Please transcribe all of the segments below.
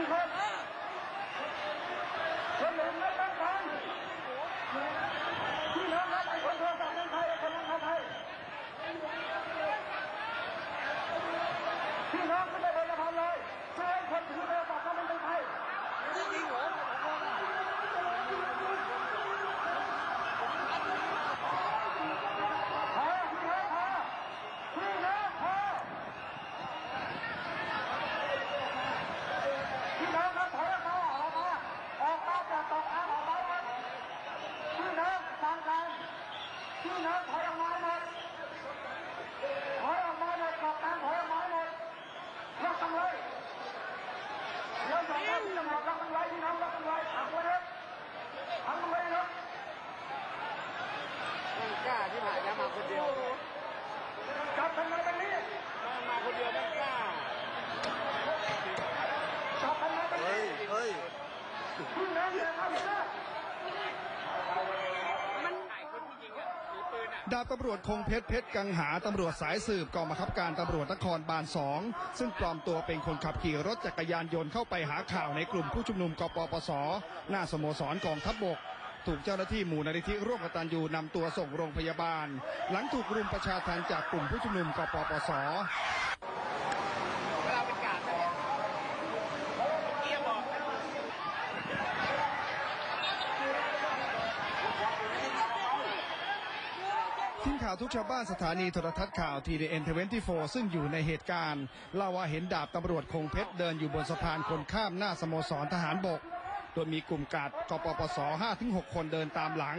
คนคนหนึ่งไม่ต้องการพี่น้องครับไอ้คนโทรศัพท์นั่นใครไอ้คนนั้นใครพี่น้องขึ้นไปบนสะพานเลยเชิญคนถือโทรศัพท์นั้นเป็นใคร นี่ยิงเหรอ พอพี่น้องพอพี่น้องพอพี่น้องครับถอยออกมาออกมาออกมาจากตกอ้างออกมาหมดพี่น้องฟังกันพี่น้องถอยออกมาหมดถอยออกมาหมดตกอ้างถอยออกมาหมดล็อกกันเลยเดี๋ยวสองคนที่จะมาล็อกกันไว้พี่น้องล็อกกันไว้ขังไว้เลยขังไว้เลย มันกล้าที่ผ่านจะมาคนเดียว จับทำไมแบบนี้ มันมาคนเดียวมันกล้า จับทำไมแบบนี้ เฮ้ย พี่น้องอย่าทำนะ ดาบตำรวจคงเพชรเพชรกังหาตำรวจสายสืบกองบังคับการตำรวจนครบาลสองซึ่งปลอมตัวเป็นคนขับขี่รถจักรยานยนต์เข้าไปหาข่าวในกลุ่มผู้ชุมนุมกปปส หน้าสโมสรกองทัพบก ถูกเจ้าหน้าที่หมู่นาริธิร่วมกตันยูนำตัวส่งโรงพยาบาล หลังถูกรุมประชาทันจากกลุ่มผู้ชุมนุมกปปส เวลาเป็นกาดเนี่ยเกียบอก ทีมข่าวทุกชาวบ้านสถานีโทรทัศน์ข่าว TDN 24ซึ่งอยู่ในเหตุการณ์เล่าว่าเห็นดาบตำรวจคงเพชรเดินอยู่บนสะพานคนข้ามหน้าสโมสรทหารบก โดยมีกลุ่มกาดกปปส 5-6 คนเดินตามหลัง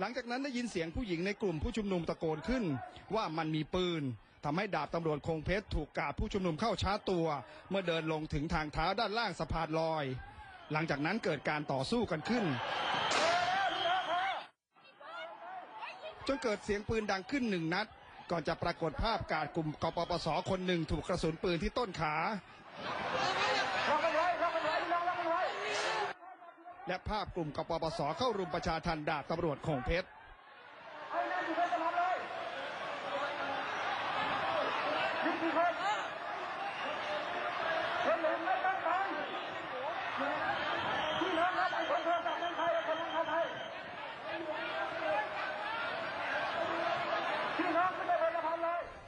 หลังจากนั้นได้ยินเสียงผู้หญิงในกลุ่มผู้ชุมนุมตะโกนขึ้นว่ามันมีปืน ทำให้ดาบตำรวจคงเพชรถูกกาดผู้ชุมนุมเข้าชาร์จตัว เมื่อเดินลงถึงทางเท้าด้านล่างสะพานลอย หลังจากนั้นเกิดการต่อสู้กันขึ้น จนเกิดเสียงปืนดังขึ้นหนึ่งนัด ก่อนจะปรากฏภาพกาดกลุ่มกปปสคนหนึ่งถูกกระสุนปืนที่ต้นขาและภาพกลุ่มกปปสเข้ารุมประชาทันดาบตำรวจคงเพชร ไอ้นั่